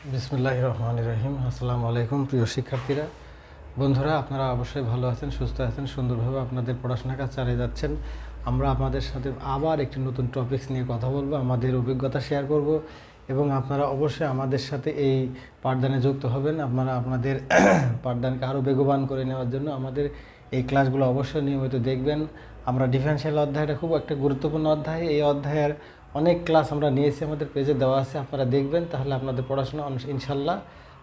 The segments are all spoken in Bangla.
বিসমুল্লাহ রহমান রহিম। আসসালামু আলাইকুম প্রিয় শিক্ষার্থীরা। বন্ধুরা, আপনারা অবশ্যই ভালো আছেন, সুস্থ আছেন, সুন্দরভাবে আপনাদের পড়াশোনা কাজ চালিয়ে যাচ্ছেন। আমরা আপনাদের সাথে আবার একটি নতুন টপিকস নিয়ে কথা বলব, আমাদের অভিজ্ঞতা শেয়ার করব এবং আপনারা অবশ্যই আমাদের সাথে এই পাঠদানে যুক্ত হবেন। আপনারা আপনাদের পাঠদানকে আরও বেগবান করে নেওয়ার জন্য আমাদের এই ক্লাসগুলো অবশ্যই নিয়মিত দেখবেন। আমরা ডিফারেন্সিয়াল অধ্যায়টা খুব একটা গুরুত্বপূর্ণ অধ্যায়। এই অধ্যায়ের অনেক ক্লাস আমরা নিয়েছি, আমাদের পেজে দেওয়া আছে, আপনারা দেখবেন, তাহলে আপনাদের পড়াশোনা ইনশাল্লাহ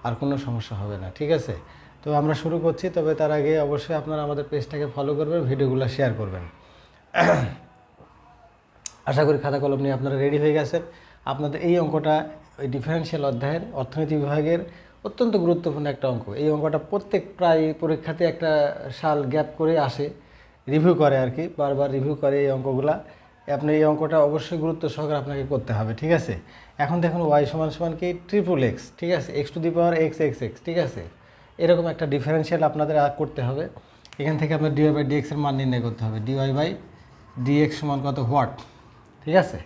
আর কোনো সমস্যা হবে না, ঠিক আছে? তো আমরা শুরু করছি, তবে তার আগে অবশ্যই আপনারা আমাদের পেজটাকে ফলো করবেন, ভিডিওগুলো শেয়ার করবেন। আশা করি খাতা কলম নিয়ে আপনারা রেডি হয়ে গেছেন। আপনাদের এই অঙ্কটা ওই ডিফারেন্সিয়াল অধ্যায়ের অর্থনীতি বিভাগের অত্যন্ত গুরুত্বপূর্ণ একটা অঙ্ক। এই অঙ্কটা প্রত্যেক প্রায় পরীক্ষাতে একটা সাল গ্যাপ করে আসে রিভিউ করে আর কি, বারবার রিভিউ করে এই অঙ্কগুলা। আপনি এই অঙ্কটা অবশ্যই গুরুত্ব সহকারে আপনাকে করতে হবে, ঠিক আছে? এখন দেখুন ওয়াই সমান সমান কি? ট্রিপল এক্স ঠিক আছে? X to the power X X X ঠিক আছে? এরকম একটা ডিফারেন্সিয়াল আপনাদের করতে হবে। এখান থেকে আপনার ডিওয়াই বাই ডিএক্সের মান নির্ণয় করতে হবে। ডিওয়াই বাই ডিএক্স সমান কত? হোয়াট ঠিক আছে?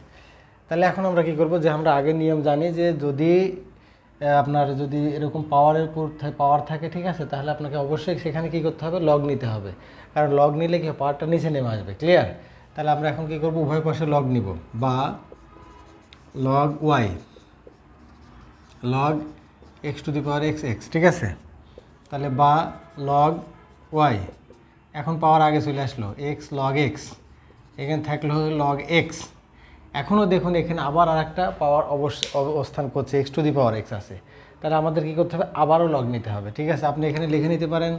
তাহলে এখন আমরা কি করব? যে আমরা আগে নিয়ম জানি যে যদি আপনার যদি এরকম পাওয়ারের উপর পাওয়ার থাকে, ঠিক আছে? তাহলে আপনাকে অবশ্যই সেখানে কি করতে হবে? লগ নিতে হবে। কারণ লগ নিলে কি পাওয়ারটা নিচে নেমে আসবে ক্লিয়ার তাহলে আমরা এখন কি করব? উভয় পাশে লগ নিব। বা log Y log X to the power X X ঠিক আছে? তাহলে বা লগ ওয়াই এখন পাওয়ার আগে চলে আসলো এক্স লগ এক্স এখানে থাকল লগ এক্স এখনও দেখুন এখানে আবার আর একটা পাওয়ার অবস্থান করছে X to the power X আছে। তাহলে আমাদের কী করতে হবে? আবারও লগ নিতে হবে, ঠিক আছে? আপনি এখানে লিখে নিতে পারেন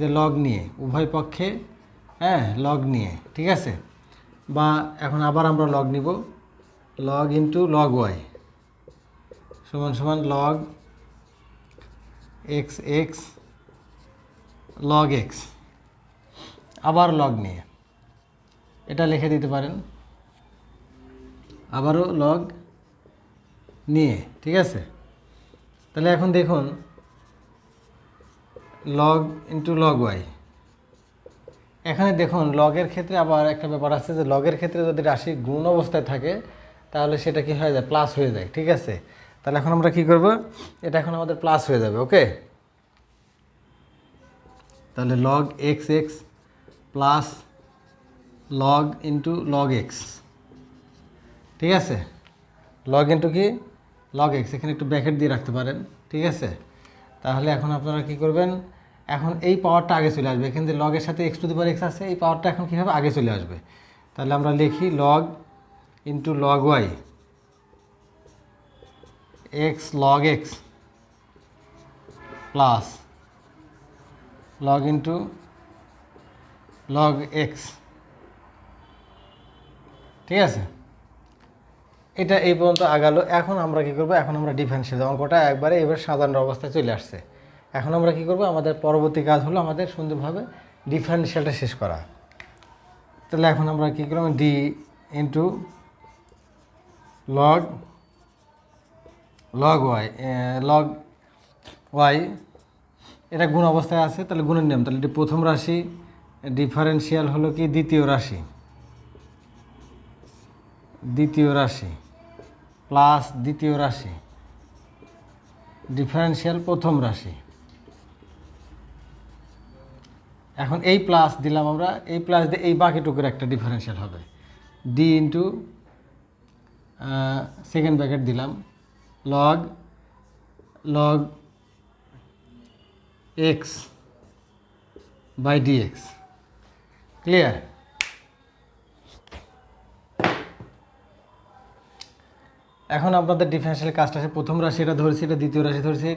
যে লগ নিয়ে, উভয় পক্ষে হ্যাঁ লগ নিয়ে, ঠিক আছে? বা এখন আবার আমরা লগ নিব। লগ ইন্টু লগ ওয়াই সমান সমান log X X log X আবার লগ নিয়ে। এটা লিখে দিতে পারেন। আবারও লগ নিয়ে, ঠিক আছে? তাহলে এখন দেখুন লগ ইন্টু লগ ওয়াই এখানে দেখুন, লগের ক্ষেত্রে আবার একটা ব্যাপার আছে যে, লগের ক্ষেত্রে যদি রাশি গুণ অবস্থায় থাকে, তাহলে সেটা কি হয়ে যায়? প্লাস হয়ে যায়, ঠিক আছে? তাহলে এখন আমরা কি করব? এটা এখন আমাদের প্লাস হয়ে যাবে ওকে তাহলে log X X plus log into log X ঠিক আছে? লগ ইন্টু কি? লগ এক্স এখানে একটু ব্যাকেট দিয়ে রাখতে পারেন, ঠিক আছে? তাহলে এখন আপনারা কি করবেন? এখন এই পাওয়ারটা আগে চলে আসবে। যে লগের সাথে X to the power X আছে, এই পাওয়ারটা এখন কীভাবে আগে চলে আসবে? তাহলে আমরা লিখি log into log Y X log X plus log into log X ঠিক আছে? এটা এই পর্যন্ত আগালো। এখন আমরা কি করব? এখন আমরা ডিফেন্সিয়াল অঙ্কটা একবারে এবার সাজানোর অবস্থায় চলে আসছে। এখন আমরা কি করব? আমাদের পরবর্তী কাজ হলো আমাদের সুন্দরভাবে ডিফারেন্সিয়ালটা শেষ করা। তাহলে এখন আমরা কী করলাম D into log log Y log Y এটা গুণ অবস্থায় আছে, তাহলে গুণের নিয়ম। তাহলে প্রথম রাশি ডিফারেন্সিয়াল হলো কি? দ্বিতীয় রাশি। দ্বিতীয় রাশি প্লাস দ্বিতীয় রাশি। ডিফারেন্সিয়াল প্রথম রাশি। এখন এই প্লাস দিলাম আমরা এই প্লাস দিয়ে এই বাকিটুকুর একটা ডিফারেন্সিয়াল হবে। ডি ইন্টু সেকেন্ড ব্র্যাকেট দিলাম। Log log X by DX clear এখন আপনাদের ডিফারেন্সিয়াল কাজটা আছে। প্রথম রাশি এটা ধরেছি, এটা দ্বিতীয় রাশি ধরেছি।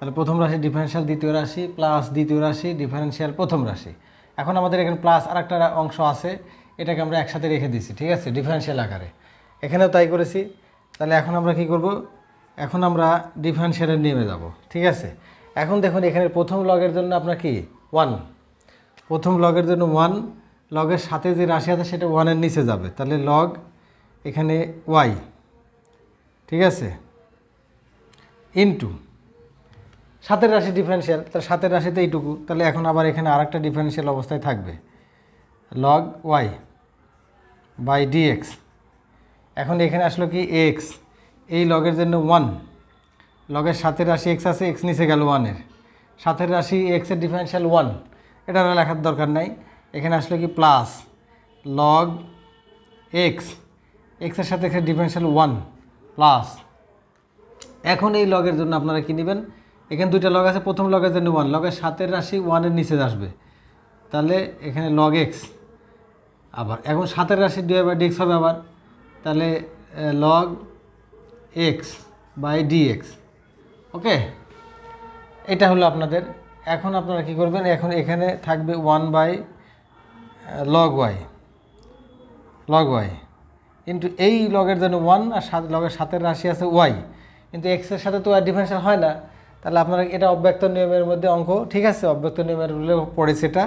তাহলে প্রথম রাশি ডিফারেন্সিয়াল দ্বিতীয় রাশি প্লাস দ্বিতীয় রাশি ডিফারেন্সিয়াল প্রথম রাশি। এখন আমাদের এখানে প্লাস আর একটা অংশ আছে, এটাকে আমরা একসাথে রেখে দিয়েছি, ঠিক আছে? ডিফারেন্সিয়াল আকারে। এখানেও তাই করেছি। তাহলে এখন আমরা কি করব? এখন আমরা ডিফারেন্সিয়ালে নেমে যাব, ঠিক আছে? এখন দেখুন, এখানে প্রথম লগের জন্য আপনার কি? ওয়ান প্রথম লগের জন্য ওয়ান লগের সাথে যে রাশি আছে, সেটা ওয়ানের নিচে যাবে। তাহলে লগ এখানে ওয়াই ঠিক আছে? ইনটু সাতের রাশি ডিফারেন্সিয়াল তাহলে সাতের রাশিতে এইটুকু, তাহলে এখন আবার এখানে আরেকটা ডিফারেন্সিয়াল অবস্থায় থাকবে। লগ ওয়াই বাই ডিএক্স এখন এখানে আসলো কি এক্স এই লগের জন্য ওয়ান লগের সাতের রাশি এক্স আছে এক্স নিচে গেল ওয়ানের সাতের রাশি এক্সের ডিফারেন্সিয়াল ওয়ান এটা আর লেখার দরকার নাই। এখানে আসলো কি প্লাস লগ এক্স এক্সের সাথে এক্সের ডিফারেন্সিয়াল ওয়ান প্লাস এখন এই লগের জন্য আপনারা কী নেবেন? এখানে দুইটা লগ আছে, প্রথম লগের জন্য ওয়ান লগের সাতের রাশি ওয়ানের নিচে আসবে। তাহলে এখানে লগ এক্স আবার এখন সাতের রাশি ডি বাই ডিএক্স হবে আবার। তাহলে log X by DX okay এটা হলো আপনাদের, এখন আপনারা কি করবেন, এখন এখানে থাকবে one by log Y log Y কিন্তু এই লগের জন্য ওয়ান আর সাত লগের সাতের রাশি আছে ওয়াই কিন্তু এক্সের সাথে তো আর ডিফারেন্সিয়াল হয় না। তাহলে আপনারা এটা অব্যক্ত নিয়মের মধ্যে অঙ্ক, ঠিক আছে? অব্যক্ত নিয়মের রুলে পড়েছে এটা।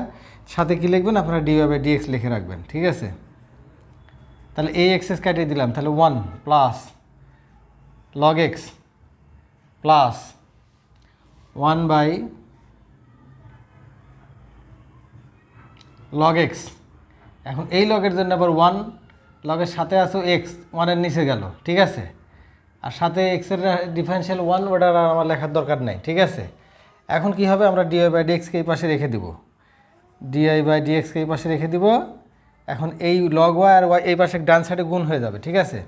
সাথে কি লিখবেন? আপনারা ডি বাই ডিএক্স লিখে রাখবেন, ঠিক আছে? তাহলে এই এক্সেস কাটিয়ে দিলাম। তাহলে one plus log X plus one by log X এখন এই লগের জন্য আবার ওয়ান লগের সাথে আসো এক্স ওয়ানের নিচে গেল, ঠিক আছে? আর সাথে এক্সের ডিফারেন্সিয়াল ওয়ান ওটা আর আমার লেখার দরকার নেই, ঠিক আছে? এখন কি হবে? আমরা ডিআই বাই ডিএক্সকে এই পাশে রেখে দিব। ডিআই বাই ডিএক্সকে এই পাশে রেখে দিব। এখন এই লগ ওয়াই আর ওয়াই এই পাশে ডান সাইডে গুণ হয়ে যাবে, ঠিক আছে?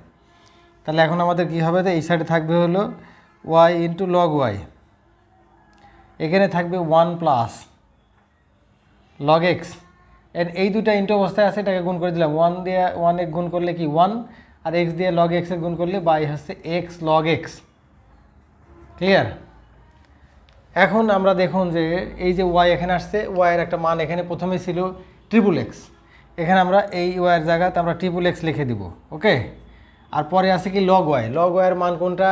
তাহলে এখন আমাদের কি হবে? তো এই সাইডে থাকবে হলো ওয়াই ইন্টু লগ ওয়াই এখানে থাকবে ওয়ান প্লাস লগ এক্সের এই দুটা ইন্টু অবস্থায় আছে, এটাকে গুণ করে দিলাম। ওয়ান দিয়ে ওয়ান এক গুণ করলে কি? ওয়ান আর এক্স দিয়ে লগ এক্সের গুণ করলে বাই হচ্ছে এক্স লগ এক্স ক্লিয়ার এখন আমরা দেখুন যে এই যে ওয়াই এখানে আসছে ওয়াইয়ের একটা মান এখানে প্রথমে ছিল ট্রিপল এক্স এখানে আমরা এই ওয়াইয়ের জায়গাতে আমরা ট্রিপল এক্স লিখে দিব ওকে আর পরে আছে কি লগ ওয়াই লগ ওয়াইয়ের মান কোনটা?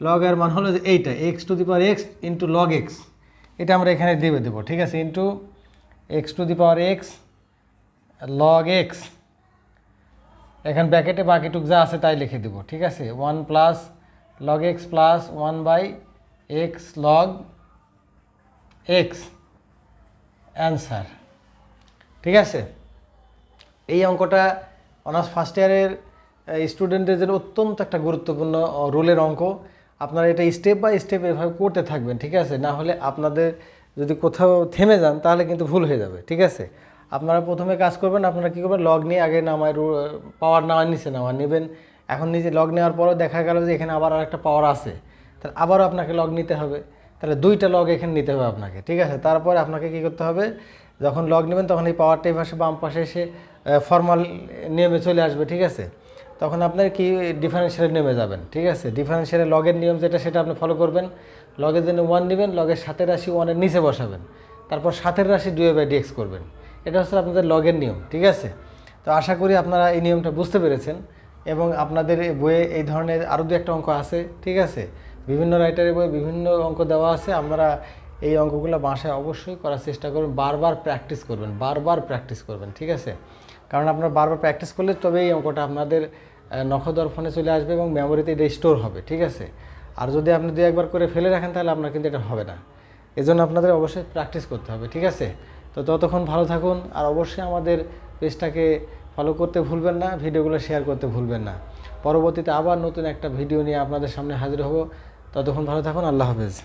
লগ এর মান হলো যে এইটা X to the power X into log X এটা আমরা এখানে দিয়ে দেবো, ঠিক আছে? Into X to the power X log X এখানে ব্যাকেটে বাকিটুক যা আছে তাই লিখে দেবো, ঠিক আছে? One plus log X plus one by X log X answer ঠিক আছে? এই অঙ্কটা অনার্স ফার্স্ট ইয়ারের স্টুডেন্টদের জন্য অত্যন্ত একটা গুরুত্বপূর্ণ রোলের অঙ্ক। আপনারা এটা স্টেপ বাই স্টেপ এভাবে করতে থাকবেন, ঠিক আছে? না হলে আপনাদের যদি কোথাও থেমে যান, তাহলে কিন্তু ভুল হয়ে যাবে, ঠিক আছে? আপনারা প্রথমে কাজ করবেন, আপনারা কী করবেন লগ নিয়ে আগে নামায় পাওয়ার নেওয়ার নিচে নেওয়া নেবেন। এখন নিজে লগ নেওয়ার পরও দেখা গেল যে এখানে আবার আরেকটা পাওয়ার আছে। তাহলে আবারও আপনাকে লগ নিতে হবে। তাহলে দুইটা লগ এখানে নিতে হবে আপনাকে, ঠিক আছে? তারপরে আপনাকে কী করতে হবে, যখন লগ নেবেন তখন এই পাওয়ারটা এই পাশে বাম পাশে এসে ফর্মাল নিয়মে চলে আসবে, ঠিক আছে? তখন আপনার কি ডিফারেন্সিয়ালে নেমে যাবেন, ঠিক আছে? ডিফারেন্সিয়ালের লগের নিয়ম যেটা, সেটা আপনি ফলো করবেন। লগের জন্য ওয়ান নেবেন লগের সাতের রাশি ওয়ানের নিচে বসাবেন। তারপর সাতের রাশি দুয়ে বাই ডিএক্স করবেন। এটা হচ্ছে আপনাদের লগের নিয়ম, ঠিক আছে? তো আশা করি আপনারা এই নিয়মটা বুঝতে পেরেছেন এবং আপনাদের বইয়ে এই ধরনের আরও দু একটা অঙ্ক আছে, ঠিক আছে? বিভিন্ন রাইটারের বইয়ে বিভিন্ন অঙ্ক দেওয়া আছে আমরা এই অঙ্কগুলো বাসায় অবশ্যই করার চেষ্টা করবেন, বারবার প্র্যাকটিস করবেন, বারবার প্র্যাকটিস করবেন, ঠিক আছে? কারণ আপনারা বারবার প্র্যাকটিস করলে তবে এই অঙ্কটা আপনাদের নখদর্পণে চলে আসবে এবং মেমোরিতে এটা স্টোর হবে, ঠিক আছে? আর যদি আপনি দু একবার করে ফেলে রাখেন তাহলে আপনার কিন্তু এটা হবে না। এজন্য আপনাদের অবশ্যই প্র্যাকটিস করতে হবে, ঠিক আছে? তো ততক্ষণ ভালো থাকুন আর অবশ্যই আমাদের পেজটাকে ফলো করতে ভুলবেন না, ভিডিওগুলো শেয়ার করতে ভুলবেন না। পরবর্তীতে আবার নতুন একটা ভিডিও নিয়ে আপনাদের সামনে হাজির হব। ততক্ষণ ভালো থাকুন, আল্লাহ হাফেজ।